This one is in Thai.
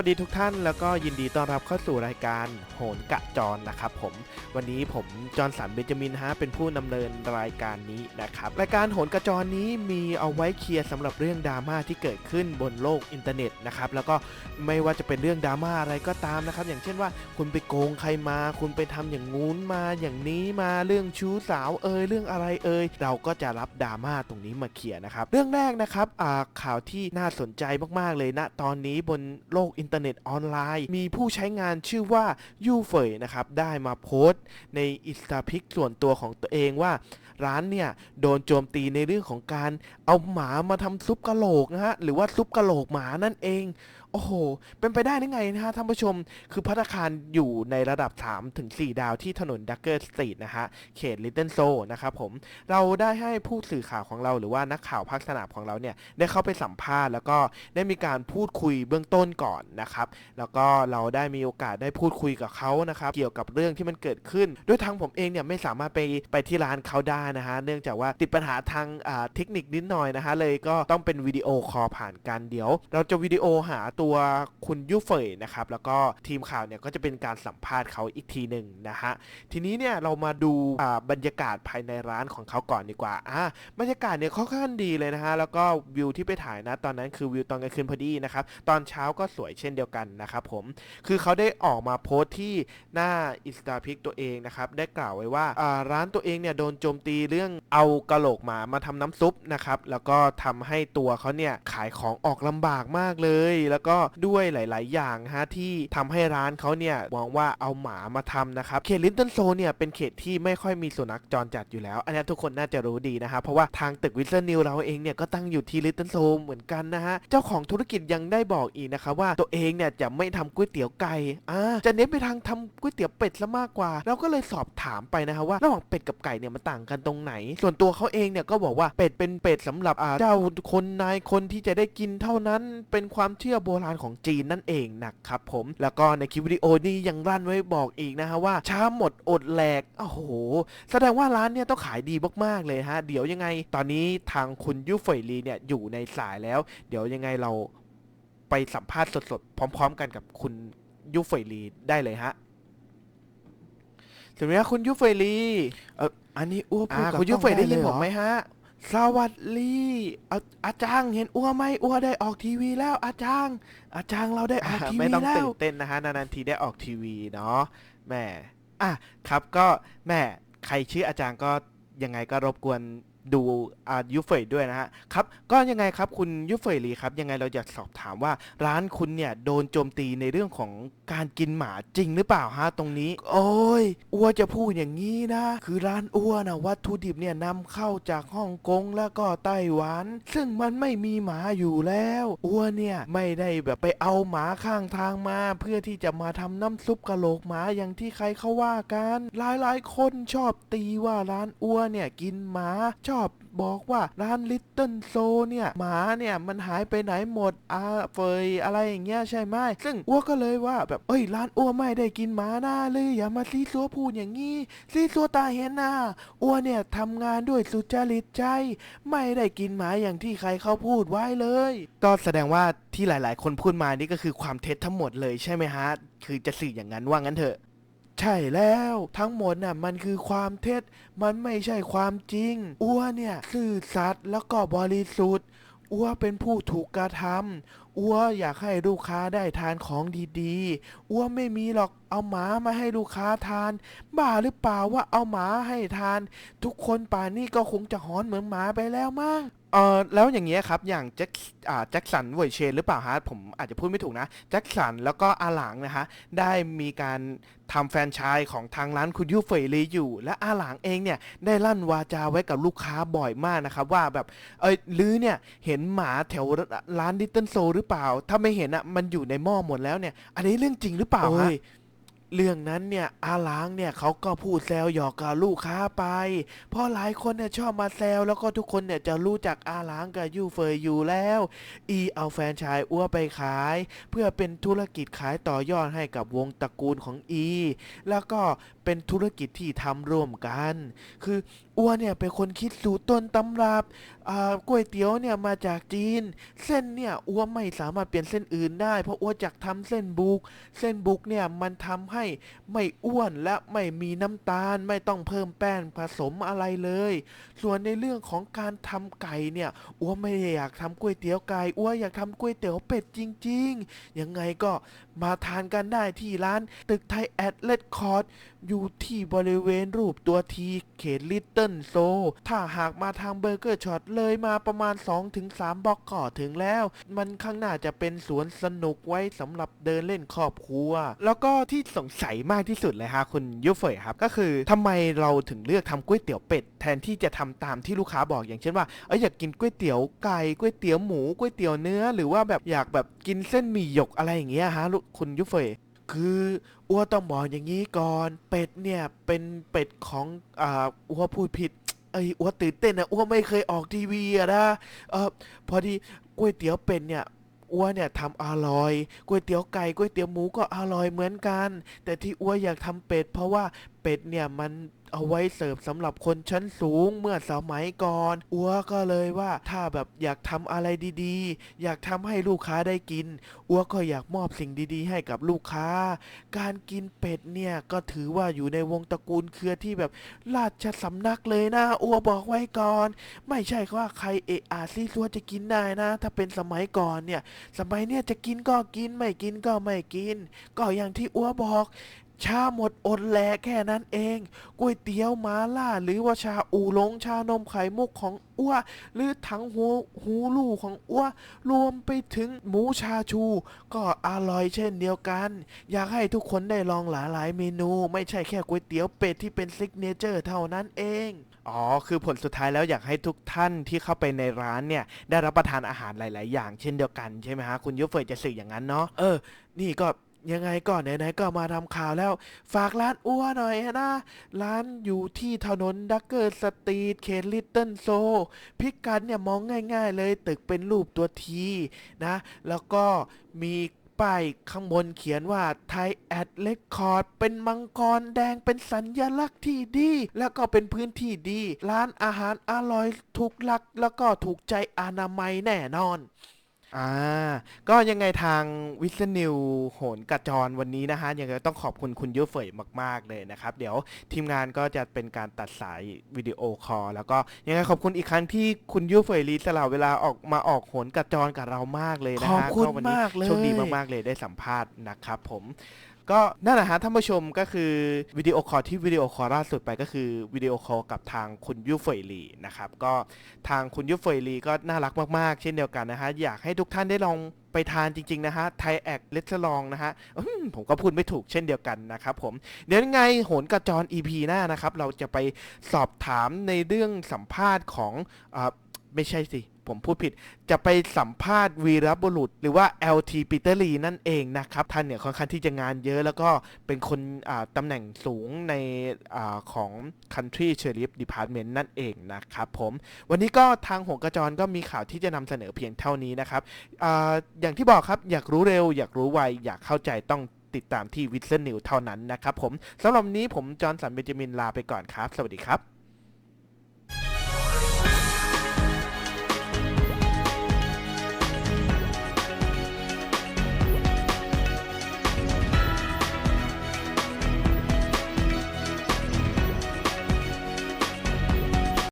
สวัสดีทุกท่านแล้วก็ยินดีต้อนรับเข้าสู่รายการโหนกะจรนะครับผมวันนี้ผมจอห์นสันเบนจามินฮะเป็นผู้ดำเนินรายการนี้นะครับรายการโหนกะจรนี้มีเอาไว้เคลียร์สำหรับเรื่องดราม่าที่เกิดขึ้นบนโลกอินเทอร์เน็ตนะครับแล้วก็ไม่ว่าจะเป็นเรื่องดราม่าอะไรก็ตามนะครับอย่างเช่นว่าคุณไปโกงใครมา คุณไปทำอย่างงู้นมาอย่างนี้มาเรื่องชู้สาวเอ่ยเรื่องอะไรเอ่ยเราก็จะรับดราม่าตรงนี้มาเคลียร์นะครับเรื่องแรกนะครับอ่าข่าวที่น่าสนใจมากๆเลยนะตอนนี้บนโลกอินเทอร์เน็ตออนไลน์ มีผู้ใช้งานชื่อว่ายูเฟยนะครับได้มาโพสต์ในอิสตาพิกส่วนตัวของตัวเองว่า ร้านเนี่ยโดนโจมตีในเรื่องของการเอาหมามาทำซุปกะโหลกนะฮะหรือว่าซุปกะโหลกหมานั่นเอง โอ้โห เป็นไปได้ได้ไงนะฮะท่านผู้ชม คือพัตตาคารอยู่ในระดับ 3 ถึง 4 ดาวที่ถนนดักเกอร์สตรีทนะฮะ เขตลิตเติ้ลโซนะครับผม เราได้ให้ผู้สื่อข่าวของเราหรือว่านักข่าวภาคสนามของเราเนี่ย ได้เข้าไปสัมภาษณ์ แล้วก็ได้มีการพูดคุยเบื้องต้นก่อนนะครับ แล้วก็เราได้มีโอกาสได้พูดคุยกับเขานะครับ เกี่ยวกับเรื่องที่มันเกิดขึ้น ด้วยทางผมเองเนี่ยไม่สามารถไปไปที่ร้านเขาได้นะฮะ เนื่องจากว่าติดปัญหาทางเทคนิคนิดหน่อยนะฮะ เลยก็ต้องเป็นวิดีโอคอลผ่านกัน เดี๋ยว เราจะวิดีโอหาตัวคุณยูเฟยนะครับ แล้วก็ทีมข่าวเนี่ยก็จะเป็นการสัมภาษณ์เขาอีกทีหนึ่งนะฮะ ทีนี้เนี่ยเรามาดูบรรยากาศภายในร้านของเขาก่อนดีกว่าอ่าบรรยากาศเนี่ยค่อนข้างดีเลยนะฮะ แล้วก็วิวที่ไปถ่ายนะตอนนั้นคือวิวตอนกลางคืนพอดีนะครับ ตอนเช้าก็สวยเช่นเดียวกันนะครับผม คือเขาได้ออกมาโพสต์ที่หน้าอินสตาพิกตัวเองนะครับ ได้กล่าวไว้ว่าร้านตัวเองเนี่ยโดนโจมตีเรื่องเอากะโหลกหมามาทำน้ำซุปนะครับ แล้วก็ทำให้ตัวเขาเนี่ยขายของออกลำบากมากเลย แล้วก็ก็ด้วยหลาย ๆ อย่างฮะที่ทำให้ร้านเขาเนี่ยมองว่าเอาหมามาทำนะครับเขตลิตเติ้ลโซเนี่ยเป็นเขตที่ไม่ค่อยมีสุนัขจรจัดอยู่แล้ว อันนี้ทุกคนน่าจะรู้ดีนะครับเพราะว่าทางตึกวิสเซอร์นิวเราเองเนี่ยก็ตั้งอยู่ที่ลิตเติ้ลโซเหมือนกันนะฮะเจ้าของธุรกิจยังได้บอกอีกนะครับว่าตัวเองเนี่ยจะไม่ทำก๋วยเตี๋ยวไก่อ่าจะเน้นไปทางทำก๋วยเตี๋ยวเป็ดซะมากกว่า เราก็เลยสอบถามไปนะฮะว่า ระหว่างเป็ดกับไก่เนี่ยมันต่างกันตรงไหน ส่วนตัวเขาเองเนี่ยก็บอกว่าเป็ดเป็นเป็ดสำหรับอ่าเจ้าคนนายคนที่จะได้กินเท่านั้นเป็นความเชื่อโบราณของจีนนั่นเองนะครับผมแล้วก็ในคลิปวิดีโอนี้ยังรั่นไว้บอกอีกนะฮะว่าช้าหมดอดแหลกโอ้โหแสดงว่าร้านเนี่ยต้องขายดีมากๆเลยฮะเดี๋ยวยังไง ตอนนี้ทางคุณยูเฟยลีเนี่ยอยู่ในสายแล้ว เดี๋ยวยังไงเราไปสัมภาษณ์สดๆ พร้อม ๆ กันกับคุณยูเฟยลีได้เลยฮะสวัสดีครับคุณยูเฟยลีเอออันนี้อ้วพูดอ่ากับคุณยูเฟยได้ยินกผล้องมไหมฮะ สวัสดีอาอาจารย์เห็นอ้วไหมอ้วได้ออกทีวีแล้ว อาจารย์อาจารย์เราได้ออกทีวีไม่ต้องแล้วตื่นเต้นนะฮะนานๆทีได้ออกทีวีเนาะแหม่อะครับก็แหม่ใครชื่ออาจารย์ก็ยังไงก็รบกวน ดูอ่ายูเฟยด้วยนะฮะครับก็ยังไงครับคุณยูเฟยลีครับ ยังไงเราอยากสอบถามว่าร้านคุณเนี่ยโดนโจมตีในเรื่องของการกินหมาจริงหรือเปล่าฮะตรงนี้ โอ้ยอ้วจะพูดอย่างนี้นะ คือร้านอ้วนะวัตถุดิบเนี่ยนำเข้าจากฮ่องกงแล้วก็ไต้หวัน ซึ่งมันไม่มีหมาอยู่แล้วอ้วเนี่ยไม่ได้แบบไปเอาหมาข้างทางมา เพื่อที่จะมาทำน้ำซุปกะโหลกหมาอย่างที่ใครเขาว่ากันหลายๆ คนชอบตีว่าร้านอ้วเนี่ยกินหมาชอบ บอกว่าร้านลิตเติ้ลโซเนี่ย หมาเนี่ย มันหายไปไหนหมดอาเฟยอะไรอย่างเงี้ยใช่ไหมซึ่งอ้วก็เลยว่าแบบเอ้ยร้านอ้วไม่ได้กินหมาหน้าเลยอย่ามาซีซัวพูดอย่างงี้ซีซัวตาเห็นนะอ้วเนี่ยทำงานด้วยสุจริตใจ ไม่ได้กินหมาอย่างที่ใครเขาพูดไว้เลย ก็แสดงว่าที่หลาย ๆ คนพูดมานี่ก็คือความเท็จทั้งหมดเลยใช่ไหมฮะคือจะสื่ออย่างนั้นว่างั้นเถอะ ใช่แล้วทั้งหมดน่ะมันคือความเท็จ มันไม่ใช่ความจริง อัวเนี่ยซื่อสัตย์แล้วก็บริสุทธิ์อัวเป็นผู้ถูกกระทำอัวอยากให้ลูกค้าได้ทานของดีๆ อัวไม่มีหรอกเอาหมามาให้ลูกค้าทาน บ้าหรือเปล่าว่าเอาหมาให้ทาน ทุกคนป่านนี้ก็คงจะหอนเหมือนหมาไปแล้วมั้ง เออแล้วอย่างเงี้ยครับ อย่างแจ็คอ่าแจ็คสันเวยเชนหรือเปล่าฮะผมอาจจะพูดไม่ถูกนะ แจ็คสันแล้วก็อาหลังนะฮะ ได้มีการทำแฟรนไชส์ของทางร้านคุณยูเฟยลีอยู่ และอาหลังเองเนี่ย ได้ลั่นวาจาไว้กับลูกค้าบ่อยมากนะครับ ว่าแบบ เอ้ยลือเนี่ย เห็นหมาแถวร้านดิตเติ้ลโซหรือเปล่า ถ้าไม่เห็นอะมันอยู่ในหม้อหมดแล้วเนี่ย อันนี้เรื่องจริงหรือเปล่าฮะ เรื่องนั้นเนี่ยอาหลางเนี่ยเขาก็พูดแซวหยอกกับลูกค้าไป เพราะหลายคนเนี่ยชอบมาแซวแล้วก็ทุกคนเนี่ยจะรู้จักอาหลางกับยูเฟยอยู่แล้ว อีเอาแฟนชายอ้วไปขาย เพื่อเป็นธุรกิจขายต่อยอดให้กับวงตระกูลของอี แล้วก็เป็นธุรกิจที่ทำร่วมกัน คืออ้วเนี่ยเป็นคนคิดสูตรต้นตำรับก๋วยเตี๋ยวเนี่ยมาจากจีน เส้นเนี่ยอ้วไม่สามารถเปลี่ยนเส้นอื่นได้ เพราะอ้วจากทำเส้นบุก เส้นบุกเนี่ยมันทำให้ไม่อ้วนและไม่มีน้ำตาลไม่ต้องเพิ่มแป้งผสมอะไรเลย ส่วนในเรื่องของการทำไก่เนี่ยอ้วไม่ได้อยากทำก๋วยเตี๋ยวไก่อ้วอยากทำก๋วยเตี๋ยวเป็ดจริง ๆ ยังไงก็มาทานกันได้ที่ร้านตึกไทยแอดเลดคอร์ดอยู่ที่บริเวณรูปตัวทีเขตลิตเติ้ลโซ ถ้าหากมาทางเบอร์เกอร์ช็อตเลยมาประมาณ 2-3บล็อกก็ถึงแล้ว มันข้างหน้าจะเป็นสวนสนุกไว้สำหรับเดินเล่นครอบครัว แล้วก็ที่สงสัยมากที่สุดเลยฮะคุณยูเฟยครับ ก็คือทำไมเราถึงเลือกทำก๋วยเตี๋ยวเป็ด แทนที่จะทำตามที่ลูกค้าบอกอย่างเช่นว่าเอออยากกินก๋วยเตี๋ยวไก่ก๋วยเตี๋ยวหมูก๋วยเตี๋ยวเนื้อ หรือว่าแบบอยากแบบกินเส้นหมี่หยกอะไรอย่างเงี้ยฮะลูกคุณยูเฟย คืออ้วต้องบอกอย่างนี้ก่อน เป็ดเนี่ยเป็นเป็ดของอ่าอ้วพูดผิดไอ้อ้วตื่นเต้นนะอ้วไม่เคยออกทีวีอะนะเออพอดีก๋วยเตี๋ยวเป็ดเนี่ยอ้วเนี่ยทำอร่อยก๋วยเตี๋ยวไก่ก๋วยเตี๋ยวหมูก็อร่อยเหมือนกัน แต่ที่อ้วอยากทำเป็ด เพราะว่าเป็ดเนี่ยมัน เอาไว้เสิร์ฟสำหรับคนชั้นสูงเมื่อสมัยก่อนอ้วก็เลยว่าถ้าแบบอยากทำอะไรดีๆ อยากทำให้ลูกค้าได้กินอ้วก็อยากมอบสิ่งดีๆ ให้กับลูกค้า การกินเป็ดเนี่ยก็ถือว่าอยู่ในวงตระกูลเครือที่แบบราชสำนักเลยนะอ้วบอกไว้ก่อน ไม่ใช่ว่าใครเอะอาซีซัวจะกินได้นะ ถ้าเป็นสมัยก่อนเนี่ย สมัยเนี่ยจะกินก็กินไม่กินก็ไม่กิน ก็อย่างที่อ้วบอก ชาหมดอดแลแค่นั้นเองก๋วยเตี๋ยวมาล่า หรือว่าชาอูหลงชานมไข่มุกของอ้วหรือถังหูหูลูของอ้วรวมไปถึงหมูชาชู ก็อร่อยเช่นเดียวกัน อยากให้ทุกคนได้ลองหลายๆเมนู ไม่ใช่แค่ก๋วยเตี๋ยวเป็ดที่เป็นซิกเนเจอร์เท่านั้นเองอ๋อ คือผลสุดท้ายแล้วอยากให้ทุกท่านที่เข้าไปในร้านเนี่ย ได้รับประทานอาหารหลาย ๆ อย่างเช่นเดียวกันใช่ไหมฮะ คุณยูเฟยจะสื่ออย่างนั้นเนาะเออ นี่ก็ ยังไงก่อนไหนๆก็มาทำข่าวแล้ว ฝากร้านอ้วหน่อยนะ ร้านอยู่ที่ถนนดักเกอร์สตรีทเขตลิตเติ้ลโซ พิกัดเนี่ยมองง่าย ๆ เลยตึกเป็นรูปตัวทีนะ แล้วก็มีป้ายข้างบนเขียนว่าไทยแอดเลคคอร์ดเป็นมังกรแดงเป็นสัญญลักษณ์ที่ดี แล้วก็เป็นพื้นที่ดี ร้านอาหารอร่อยถูกหลัก แล้วก็ถูกใจอนามัยแน่นอน อ่า ก็ยังไงทางวิสนิวโหนกระจรวันนี้นะฮะยังไงต้องขอบคุณคุณยูเฟยมาก ๆ เลยนะครับ เดี๋ยวทีมงานก็จะเป็นการตัดสายวิดีโอคอลแล้วก็ยังไงขอบคุณอีกครั้งที่คุณยูเฟยรีสละเวลาออกมาออกโหนกระจรกับเรามากเลยนะขอบฮะคุณก็วันี้มากเลย โชคดีมาก ๆ เลยได้สัมภาษณ์นะครับผม ก็นั่นแหละฮะท่านผู้ชมก็คือวิดีโอคอลที่วิดีโอคอลล่าสุดไปก็คือวิดีโอคอลกับทางคุณยูเฟยลีนะครับก็ทางคุณยูเฟยลีก็น่ารักมากๆ เช่นเดียวกันนะฮะอยากให้ทุกท่านได้ลองไปทานจริง ๆ นะฮะไทยแอคเลสลองนะฮะผมก็พูดไม่ถูกเช่นเดียวกันนะครับผม เดี๋ยวยังไงโหนกระจร EP หน้านะครับ เราจะไปสอบถามในเรื่องสัมภาษณ์ของอาไม่ใช่สิ ผมพูดผิด จะไปสัมภาษณ์วีรบุรุษ หรือว่า LT ปีเตอร์ลีนั่นเองนะครับ ท่านเนี่ยค่อนข้างที่จะงานเยอะ แล้วก็เป็นคนตำแหน่งสูงในอของ Country Sheriff Department นั่นเองนะครับผมวันนี้ก็ทางโหนกระจรก็มีข่าวที่จะนำเสนอเพียงเท่านี้นะครับออย่างที่บอกครับอยากรู้เร็ว อยากรู้ไวอยากเข้าใจต้องติดตามที่วิ s เซนิวเท่านั้นนะครับผมสำหรับนนี้ผมจอห์นสันเบนจามินลาไปก่อนครับ สวัสดีครับ